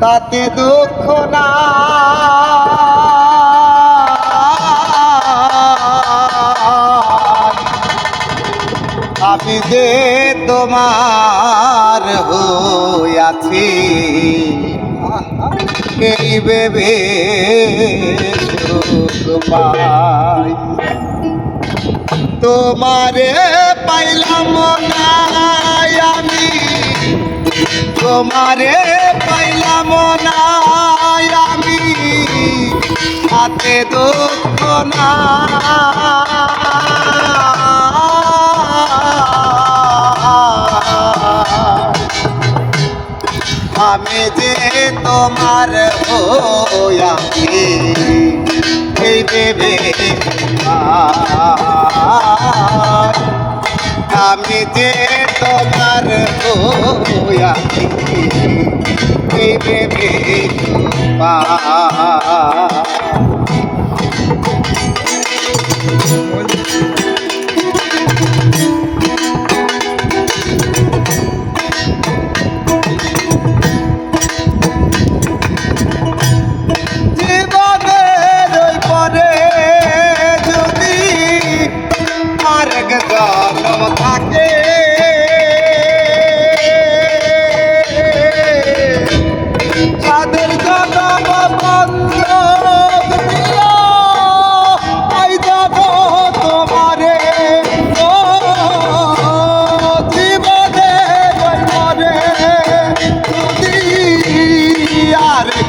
তাতে দুঃখ না। আমি যে তোমার হইয়াছি এই সুখ পাই। তোমারে পাইলাম না আমি। তোমারে পাইলাম না আমি, হাতে দুঃখ না আমি যে তোমার হইয়াছি এই ভেবে আমি যে এই ভেবে পা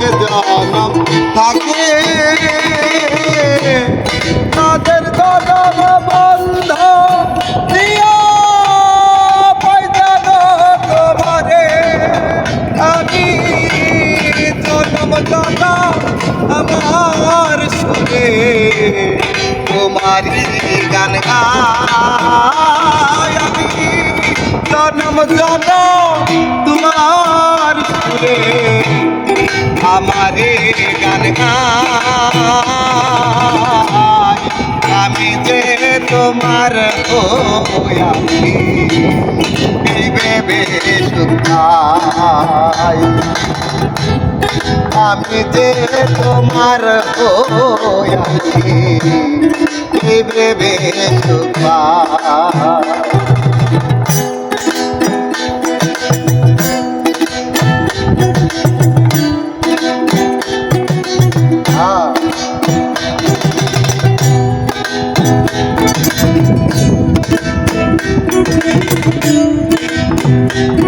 আরেক জনম থাকে। তাদের বন্ধ জনম জনম আমার সুরে। তোমারি গান গাই জনম জনম আমারে গান গাই আমি যে তোমার হইয়াছি, এই সুখাই আমি যে তোমার এই ভেবে সুখাই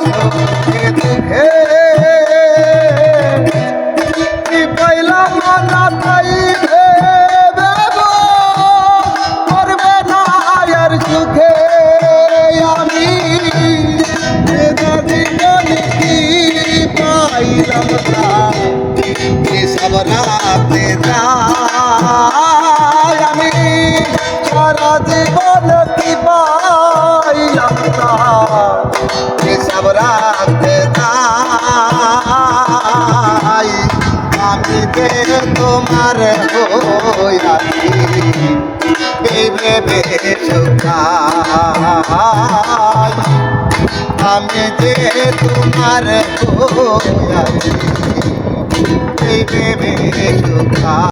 সুখে দুঃখে পাইলাম না তাই সুখে আমি। সারা জীবন কি পাইলাম না রাতে যাই আমি যে তোমার হইয়াছি। ভেবে সুখাই আমি যে তোমার হইয়াছি। ভেবে সুখাই